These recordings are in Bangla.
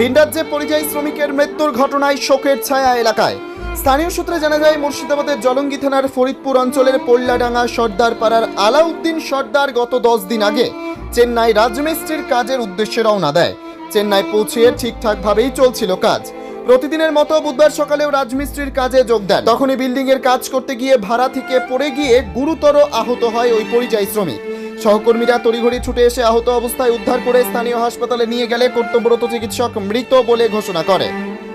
ভিনরাজ্যে পরিযায়ী শ্রমিকের মৃত্যুর ঘটনায় শোকের ছায়া এলাকায়। স্থানীয় সূত্রে জানা যায়, মুর্শিদাবাদের জলঙ্গি থানার ফরিদপুর অঞ্চলের পোল্লাডাঙ্গা সর্দার পাড়ার আলাউদ্দিন সর্দার গত দশ দিন আগে চেন্নাই রাজমিস্ত্রির কাজের উদ্দেশ্যে রওনা দেয়। চেন্নাই পৌঁছিয়ে ঠিকঠাকভাবেই চলছিল কাজ। প্রতিদিনের মতো বুধবার সকালেও রাজমিস্ত্রির কাজে যোগ দেন। তখনই বিল্ডিং এর কাজ করতে গিয়ে ভাড়া থেকে পড়ে গিয়ে গুরুতর আহত হয় ওই পরিযায়ী শ্রমিক। সহকর্মীরা তড়িঘড়ি ছুটে এসে আহত অবস্থায় উদ্ধার করে স্থানীয় হাসপাতালে নিয়ে গেলে কর্তব্যরত চিকিৎসক মৃত বলে ঘোষণা করে।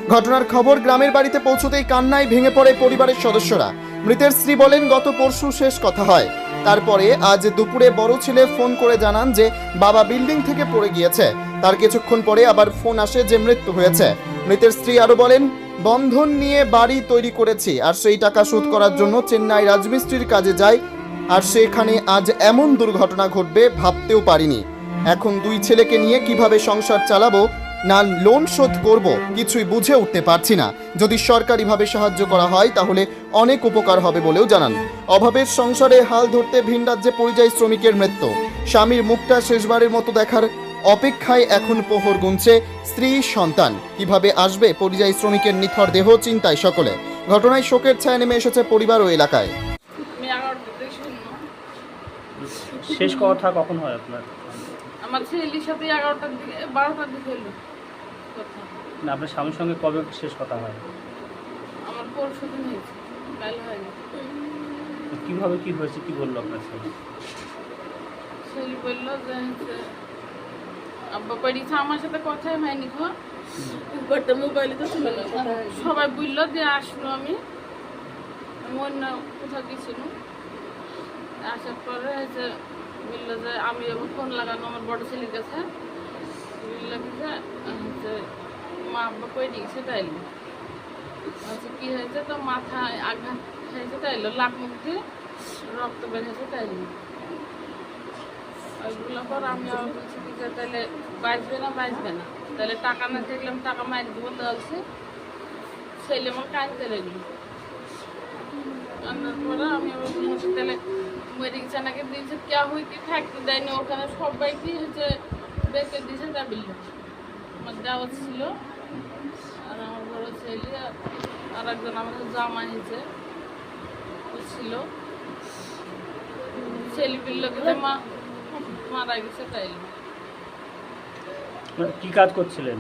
ঘটনার খবর গ্রামের বাড়িতে পৌঁছতেই কান্নায় ভেঙে পড়ে পরিবারের সদস্যরা। মৃতের স্ত্রী বলেন, গত পরশু শেষ কথা হয়। তারপরে আজ দুপুরে বড় ছেলে ফোন করে জানান যে বাবা বিল্ডিং থেকে পড়ে গিয়েছে। তার কিছুক্ষণ পরে আবার ফোন আসে যে মৃত্যু হয়েছে। মৃতের স্ত্রী আরও বলেন, বন্ধন নিয়ে বাড়ি তৈরি করেছি, আর সেই টাকা শোধ করার জন্য চেন্নাই রাজমিস্ত্রির কাজে যাই। আর সেখানে আজ এমন দুর্ঘটনা ঘটবে ভাবতেও পারিনি। এখন দুই ছেলেকে নিয়ে কীভাবে সংসার চালাবো, না লোন শোধ করব, কিছুই বুঝে উঠতে পারছি না। যদি সরকারিভাবে সাহায্য করা হয়, তাহলে অনেক উপকার হবে বলেও জানান। অভাবের সংসারে হাল ধরতে ভিন রাজ্যে পরিযায়ী শ্রমিকের মৃত্যু। স্বামীর মুখটা শেষবারের মতো দেখার অপেক্ষায় এখন পোহর গুনছে স্ত্রী, সন্তান। কীভাবে আসবে পরিযায়ী শ্রমিকের নিথর দেহ, চিন্তায় সকলে। ঘটনায় শোকের ছায়া নেমে এসেছে পরিবার ও এলাকায় আমি এগারোটা থেকে শূন্য শেষ কথা কখন হয় আপনার? আমার ছেলের সাথে এগারোটার দিকে বারোটার দিকে হলো কথা না আপনার স্বামীর সঙ্গে কবে শেষ কথা হয়? আমার পরশু দিন হয়েছে কাল হয়নি। কীভাবে কি হয়েছে কি বলল আপনার ছেলে? ছেলে বলল যে আব্বা পেরিয়েছে আমার সাথে কথাই হয়নি গো। উপরটা মোবাইলে তো সবাই বলল যে আসলো আমি। আমি অন্য কোথাও গেছিলাম আসার পরে হচ্ছে বলল যে আমি এবার ফোন লাগানো আমার বড় ছেলের কাছে। বলল কি যে হচ্ছে মা আব্বা কই দিয়েছে তাইলে আচ্ছা কী হয়েছে? তো মাথায় আঘাত হয়েছে তাইলো লাখ মুখ দিয়ে রক্ত বের হয়েছে তাইলে ওইগুলো পর আমি আবার বলছি কি যে, তাহলে বাঁচবে না বাঁচবে না। তাহলে টাকা না আমি টাকা মারি দেবো বলছে। ছেলে আমার কাঁদতে লাগল। আনার পরে আমি আবার বলছি, তাহলে মরে গেছে নাকি দিয়েছে কে হইতে থাকতে দেয়নি ওখানে সবাইকে হচ্ছে বেঁকে দিয়েছে তা বিল্লো আমার দেওয়া ছিল আর আমার বড় ছেলে আর- একজন আমাদের জামা হয়েছে ও ছিল। ছেলে বিল্লো গেলে মা মারা গেছে তাই। মানে কি কাজ করছিলেন?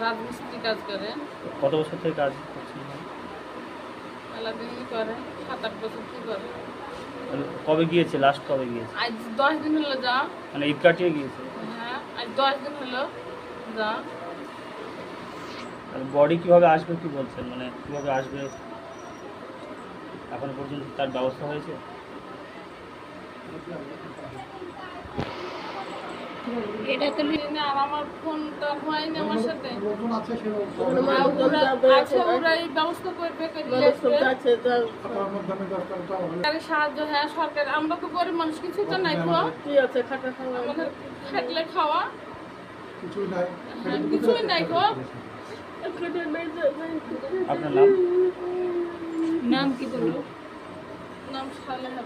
রাজমিস্ত্রি কাজ করে। কত বছর থেকে কাজ করছিলেন? মেলা দিনই করে সাত আট বছর কি করে। কবে গিয়েছে? লাস্ট কবে গিয়েছে? আজ দশ দিন হলো যা। মানে ঈদ কাটিয়ে গিয়েছে? হ্যাঁ আজ দশ দিন হলো যা। বডি কীভাবে আসবে কি বলছেন? মানে কীভাবে আসবে? এখন পর্যন্ত তার ব্যবস্থা হয়েছে? এটা তো আমার ফোনটা হয়নি আমার সাথে। ওরা আছে ওরা এই ব্যবস্থা করবে করে মানুষজন আসবে। যাচ্ছে, যা- সরকারের সাহায্য হ্যাঁ সরকার। আমরা তো গরিব মানুষ কিছু তো নাই খাওয়া কি আছে খাটা খাওয়া? আমাদের খাটলে খাওয়া। হ্যাঁ, কিছুই নাই গো নাই আপনার নাম? নাম কি বলো? নাম সালেহা।